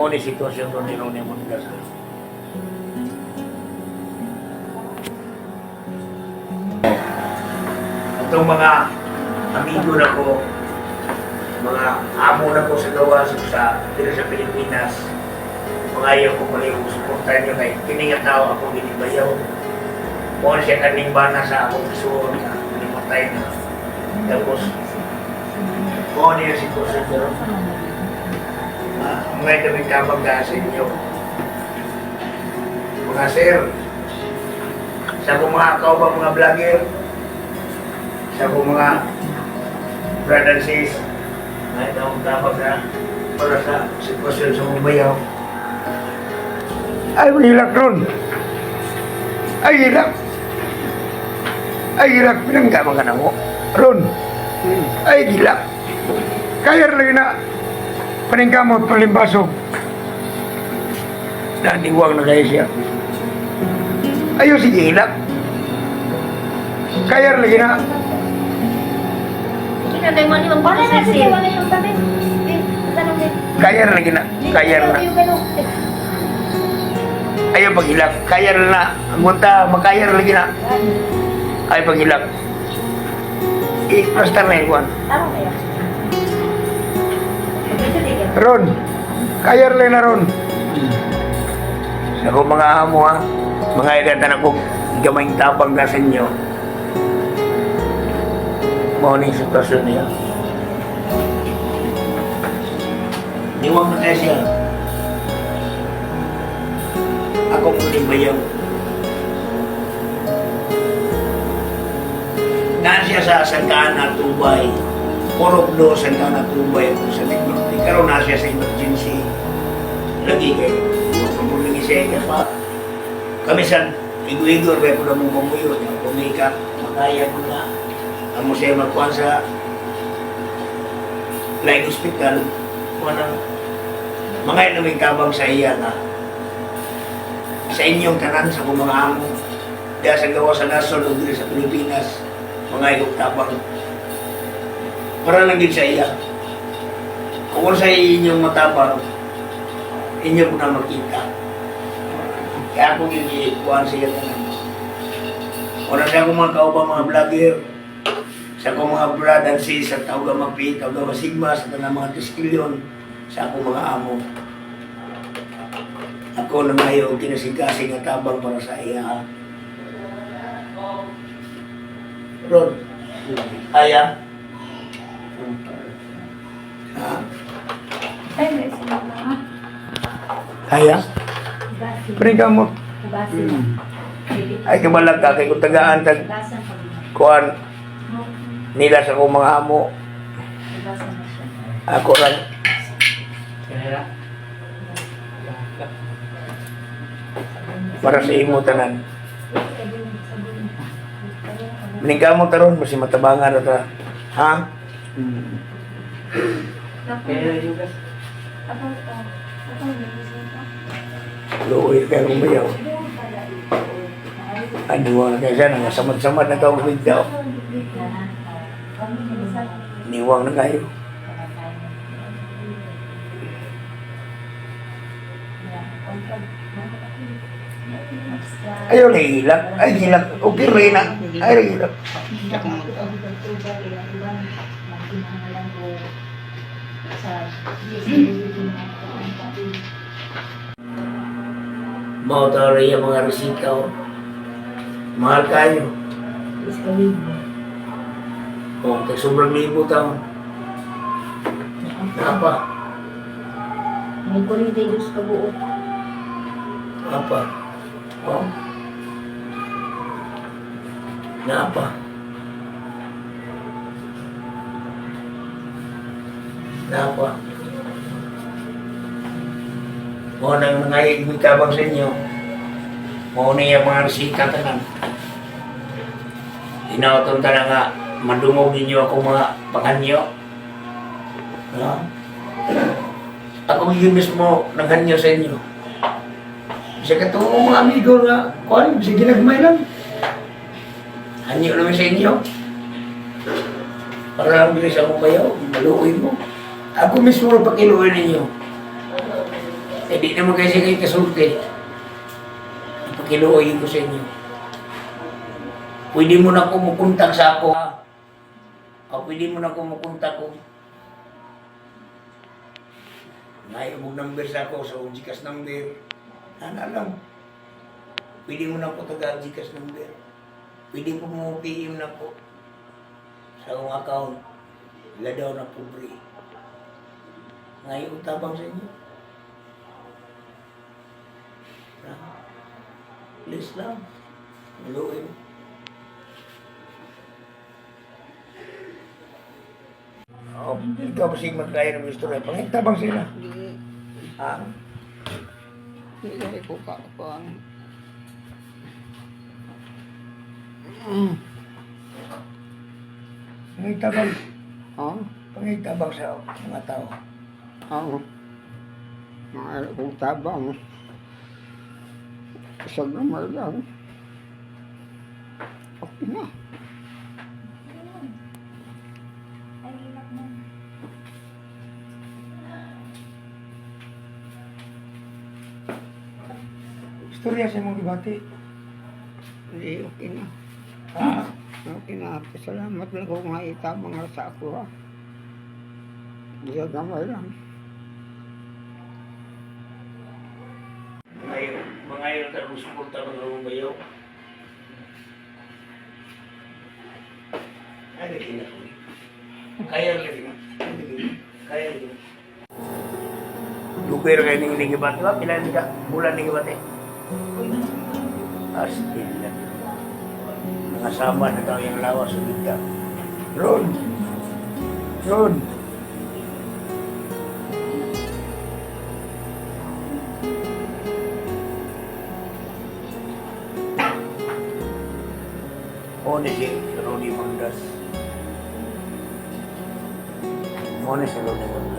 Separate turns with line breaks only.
mo ni sitwasyon ron ni Ronnie Mongas. Itong mga amigo na ko, mga amo na ko sa gawas sa dito sa Pilipinas, mga ayaw ko pala yung suportahan nyo kay kiningat tao ako ginibayaw. Kung siya kaning bana sa akong kasuon na limatay na. Tapos, ano yung sitwasyon nyo, kami kapag sa inyo. Mga sir, sa akong mga kaubang mga vlogger, sa mga brother and sis, itong kapag na para sa sitwasyon sa mga bayaw. Ay, mahilak ron. Ay, hilak. Ay, hilak. Pinanggaman ka na mo. Ron. Ay, hilak. Kaya lagi na paningkamot palimbasog. Naniwag na kayo siya. Ayaw sige hilak. Kaya lagi na.
Kita tayo mo limang
Wala na. Eh, din.
Kaya lagi na. Kaya na. Ayaw pag hilak. Kaya na. Munta, makaya lagi na. Ayaw pag hilak. Eh, basta na ikuan.
Tama kaya?
Ron, kaya rin na Ron. Ako mga amo ha, mga edatan ako, gamayng tapang na sa inyo. Morning sitwasyon niya. Niwag na tayo siya. Ako muling bayaw. Naan siya sa Santana, Tubay. Poroblo, Santana, Tubay. Sa Negros. Ikaroon na siya sa emergency. Lagi kayo. Pagpulingi siya niya pa. Kami sa Igu-igor, kaya ko na mong pamuyo. Yung pumikat, makaya mo na. Amo siya magkuhan sa Line Hospital. Manang mga inaming kabang sa iya na sa inyong tanan sa kung mga amo dahil sa gawa sa nasod o sa Pilipinas mga igong tabang para lang sa iya kung sa inyong matabang inyo ko na makita. Kaya kung ikuhan siya tanan wala siya akong mga kaubang mga vlogger sa akong mga brad and sis sa tawag mga pi tawag mga sigma sa tanang mga tiskilyon sa akong mga amo. Ako na mayo kinasigasing nga tabang para sa iya. Ron, aya?
Ay, may sinama.
Aya?
Basi.
Pring ka mo.
Basi.
Ay kabalag ka kay kung tagaan tag kuan nila sa akong mga amo.
Na.
Ako lang. Para sa imo tanan. Meningka mo taron, masih matabangan na ta. Ha? Luoy ka bayaw. Ano mo na kaya na, samad-samad na ito ang video. Niwang na kayo. Ayaw na hilak. Ay, hilak. Okay, rin na. Ay, hilak. Mau tahu rin mga resita ko. Mahal kayo. O, kay sobrang libo taon. Apa?
May ay Diyos kabuo.
Apa? O? Na apa? Apa? Mo nang nangayig may kabang sa inyo. Mo yung mga resita tanan. Na nga, madungog ninyo ako mga panganyo. No? Ako yung mismo naghanyo sa inyo. Sa katong mga amigo nga, kuhan, sige nagmay lang. Hanyo naman sa inyo. Para lang bilis akong bayaw, maluoy mo. Ako mismo ang pakiluoy ninyo. Eh, di naman kasi kayo kasulti. Pakiluoy ko sa inyo. Pwede mo na kumukontak sa ako. ha? O pwede mo na kumukontak ko. Mo number sa ako sa Gcash number. Ano lang. Pwede mo na po taga Gcash number. Pwede po mo PM na po sa akong account. Wala na pobre. Ngayon tabang sa inyo. Ha? Please lang. Maluin. Oh, ikaw ba siya magkaya ng gusto rin? Pangitabang sila.
Di,
Ha?
di ay ko ka pa. Mm.
Pangitabang.
Oh,
Pangitabang sa mga tao.
Oh. Mga kong tabang. Sa gamay lang. Okay na.
Istorya sa mong gibati.
Hindi, okay na.
Ha?
Okay na. Salamat lang kung nga itabang sa ako ha. Sa gamay lang.
Ngayon, mga yun ka suporta lawang bayo. Ano kina ko? Kaya lagi na. Kaya lagi na. Lugar kayo ng ligibat. Diba? Pila ka? Bulan ligibat eh. Astil lang. Mga sama na tao yung lawas sa bigta. Ron! Ron! O ni si Ronnie Mondas. Mo ni si Ronnie Mondas.